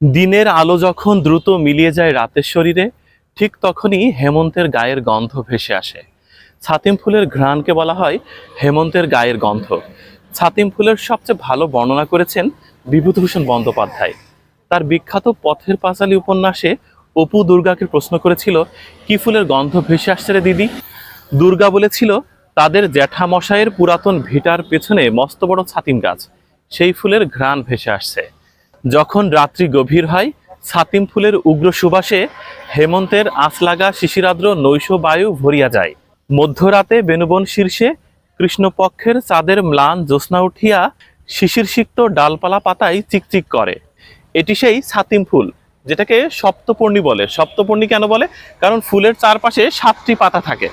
দিনের আলো যখন দ্রুত মিলিয়ে যায় রাতের শরীরে, ঠিক তখনই হেমন্তের গায়ের গন্ধ ভেসে আসে। ছাতিম ফুলের ঘ্রাণকে বলা হয় হেমন্তের গায়ের গন্ধ। ছাতিম ফুলের সবচেয়ে ভালো বর্ণনা করেছেন বিভূতিভূষণ বন্দ্যোপাধ্যায়। তার বিখ্যাত পথের পাঁচালী উপন্যাসে অপু দুর্গাকে প্রশ্ন করেছিল, কি ফুলের গন্ধ ভেসে আসছে রে দিদি? দুর্গা বলেছিল, তাদের জ্যাঠামশাইয়ের পুরাতন ভিটার পেছনে মস্ত বড় ছাতিম গাছ। সেই ফুলের ঘ্রাণ ভেসে আসছে। যখন রাত্রি গভীর হয়, ছাতিম ফুলের উগ্র সুবাসে হেমন্তের আঁচলাগা শিশিরাদ্র নৈশ বায়ু ভরিয়া যায়। মধ্যরাতে বেনুবন শীর্ষে কৃষ্ণপক্ষের চাঁদের ম্লান জ্যোৎস্না উঠিয়া শিশিরসিক্ত ডালপালা পাতায় চিকচিক করে। এটি সেই ছাতিম ফুল, যেটাকে সপ্তপর্ণী বলে। সপ্তপর্ণী কেন বলে? কারণ ফুলের চারপাশে সাতটি পাতা থাকে।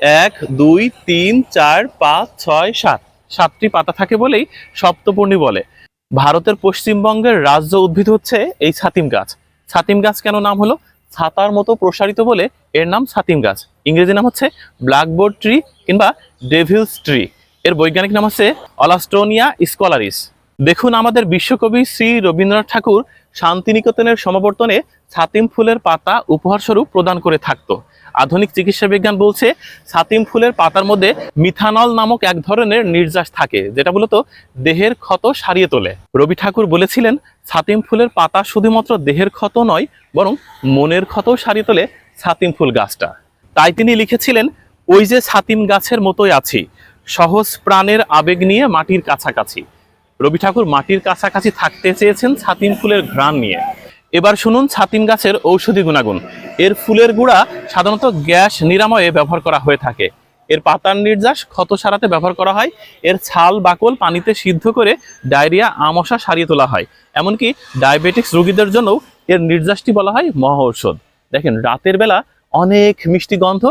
এক, দুই, তিন, চার, পাঁচ, ছয়, সাত। সাতটি পাতা থাকে বলেই সপ্তপর্ণী বলে। ভারতের পশ্চিমবঙ্গের রাজ্য উদ্ভিদ হচ্ছে এই ছাতিম গাছ। ছাতিম গাছ কেন নাম হলো? ছাতার মতো প্রসারিত বলে এর নাম ছাতিম গাছ। ইংরেজি নাম হচ্ছে ব্ল্যাকবোর্ড ট্রি কিংবা ডেভিলস ট্রি। এর বৈজ্ঞানিক নাম হচ্ছে অলাস্টোনিয়া স্কলারিস। দেখুন আমাদের বিশ্বকবি শ্রী রবীন্দ্রনাথ ঠাকুর শান্তিনিকেতনের সমাবর্তনে ছাতিম ফুলের পাতা উপহারস্বরূপ প্রদান করে থাকতো। আধুনিক চিকিৎসা বিজ্ঞান বলছে ছাতিম ফুলের পাতার মধ্যে মিথানল নামক এক ধরনের নির্যাস থাকে, যেটা মূলত দেহের ক্ষত সারিয়ে তোলে। রবি ঠাকুর বলেছিলেন, ছাতিম ফুলের পাতা শুধুমাত্র দেহের ক্ষত নয়, বরং মনের ক্ষতও সারিয়ে তোলে ছাতিম ফুল গাছটা। তাই তিনি লিখেছিলেন, ওই যে ছাতিম গাছের মতোই আছি, সহজ প্রাণের আবেগ নিয়ে মাটির কাছাকাছি। রবি ঠাকুর মাটির কাছাকাছি থাকতে চেয়েছেন ছাতিম ফুলের ঘ্রাণ নিয়ে। এবার শুনুন ছাতিম গাছের ঔষধি গুণাগুণ। এর ফুলের গুঁড়া সাধারণত গ্যাস নিরাময়ে ব্যবহার করা হয়ে থাকে। এর পাতার নির্যাস ক্ষত সারাতে ব্যবহার করা হয়। এর ছাল, বাকল পানিতে সিদ্ধ করে ডায়রিয়া আমশা সারিয়ে তোলা হয়। এমনকি ডায়াবেটিক্স রোগীদের জন্যও এর নির্যাসটি বলা হয় মহা ঔষধ। দেখেন, রাতের বেলা অনেক মিষ্টি গন্ধ,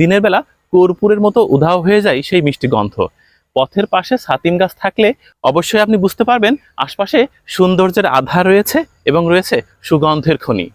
দিনের বেলা কর্পূরের মতো উধাও হয়ে যায় সেই মিষ্টি গন্ধ। পথের পাশে ছাতিম গাছ থাকলে অবশ্যই আপনি বুঝতে পারবেন, আশপাশে সৌন্দর্যের আধা রয়েছে এবং রয়েছে সুগন্ধের খনি।